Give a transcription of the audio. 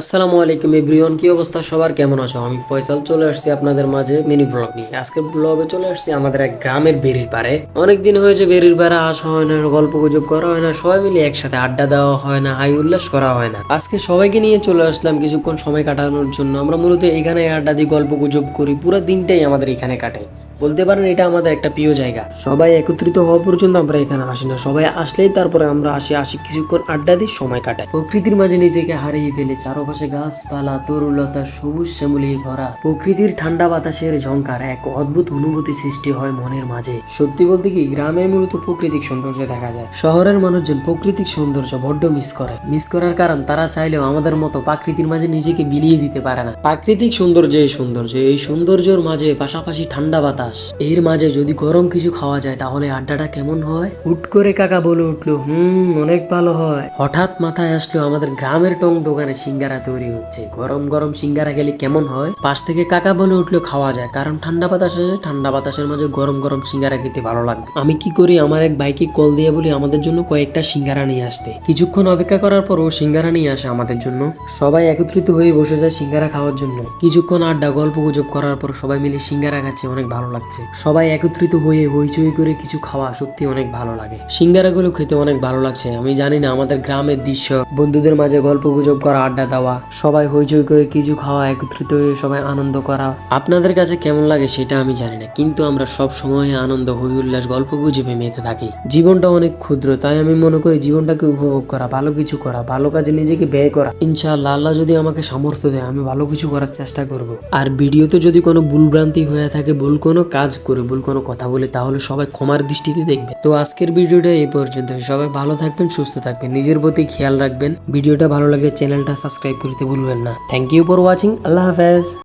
আসসালামু আলাইকুম এভরিওয়ান, কি অবস্থা? সবার কেমন আছো? আমি ফয়সাল, চলে আসছি আপনাদের মাঝে মিনি ব্লগ নিয়ে। আজকে ব্লগে চলে আসছি আমাদের এক গ্রামের বেরির পারে অনেকদিন হয়েছে বেরির পারে আসা হয় না, গল্প গুজব করা হয় না, সবাই মিলে একসাথে আড্ডা দেওয়া হয় না, হাই উল্লাস করা হয় না। আজকে সবাইকে নিয়ে চলে আসলাম কিছুক্ষণ সময় কাটানোর জন্য। আমরা মূলত এখানে আড্ডা দিই, গল্প গুজব করি, পুরো দিনটাই আমাদের এখানে কাটে বলতে পারেন এটা আমাদের একটা প্রিয় জায়গা। সবাই একত্রিত হওয়া পর্যন্ত আমরা এখানে আসি না। সবাই আসলেই তারপরে আমরা আসি আসি কিছুক্ষণ আড্ডা দিই সময় কাটাই। প্রকৃতির মাঝে নিজেকে হারিয়ে ফেলে। চারপাশে গাছপালা, তরুলতা, সবুজ শ্যামলি ভরা। প্রকৃতির ঠান্ডা বাতাসের ঝঙ্কার এক অদ্ভুত অনুভূতি সৃষ্টি হয় মনের মাঝে। সত্যি বলতে কি, গ্রামে মূলত প্রাকৃতিক সৌন্দর্য দেখা যায়। শহরের মানুষজন প্রাকৃতিক সৌন্দর্য বড্ড মিস করে। মিস করার কারণ তারা চাইলেও আমাদের মতো প্রাকৃতির মাঝে নিজেকে বিলিয়ে দিতে পারে না। প্রাকৃতিক সৌন্দর্য এই সৌন্দর্য। এই সৌন্দর্যের মাঝে পাশাপাশি ঠান্ডা বাতাস। এর মাঝে যদি গরম কিছু খাওয়া যায় তাহলে আড্ডাটা কেমন হয়? হুট করে কাকা বলে উঠল হুম অনেক ভালো হয়। হঠাৎ মাথায় আসলো আমাদের গ্রামের টং দোকানে সিঙ্গারা তৈরি হচ্ছে। গরম গরম সিঙ্গারা গেলে কেমন হয়? পাশ থেকে কাকা বলে উঠল খাওয়া যায়। কারণ ঠান্ডা বাতাস আছে ঠান্ডা বাতাসের মাঝে গরম গরম সিঙ্গারা খেতে ভালো লাগবে। আমি কি করি আমার এক বাইকে কল দিয়ে বলি আমাদের জন্য কয়েকটা সিঙ্গারা নিয়ে আসতে। কিছুক্ষণ অপেক্ষা করার পর ও সিঙ্গারা নিয়ে আসে আমাদের জন্য। সবাই একত্রিত হয়ে বসে যায় সিঙ্গারা খাওয়ার জন্য। কিছুক্ষণ আড্ডা গল্প গুজব করার পর সবাই মিলে সিঙ্গারা খাচ্ছে অনেক ভালো লাগছে। সবাই একত্রিত হয়ে হইচই করে কিছু খাওয়া সত্যি অনেক ভালো লাগে। সিঙ্গারাগুলো খেতে অনেক ভালো লাগছে, আমি জানি না আমাদের গ্রামের দৃশ্য। বন্ধুদের মাঝে গল্প গুজব করা, আড্ডা দেওয়া, সবাই হইচই করে কিছু খাওয়া, একত্রিত হয়ে সবাই আনন্দ করা। আপনাদের কাছে কেমন লাগে সেটা আমি জানি না, কিন্তু আমরা সব সময় আনন্দ, হই উল্লাস, গল্প গুজবে মেতে থাকি। জীবনটা অনেক ক্ষুদ্র, তাই আমি মনে করি জীবনটাকে উপভোগ করা, ভালো কিছু করা, ভালো কাজে নিজেকে ব্যয় করা। ইনশাআল্লাহ, আল্লাহ যদি আমাকে সামর্থ্য দেয়, আমি ভালো কিছু করার চেষ্টা করব। আর ভিডিওতে যদি কোনো ভুলভ্রান্তি হয়ে থাকে, ভুল কোনো কাজ করে ভুল কোনো কথা বলে, তাহলে সবাই ক্ষমার দৃষ্টিতে দেখবে। তো আজকের ভিডিওটা এই পর্যন্ত সবাই ভালো থাকবেন, সুস্থ থাকবেন, নিজের প্রতি খেয়াল রাখবেন। ভিডিওটা ভালো লাগলে চ্যানেলটা সাবস্ক্রাইব করতে ভুলবেন না। Thank you for watching Allah হাফেজ।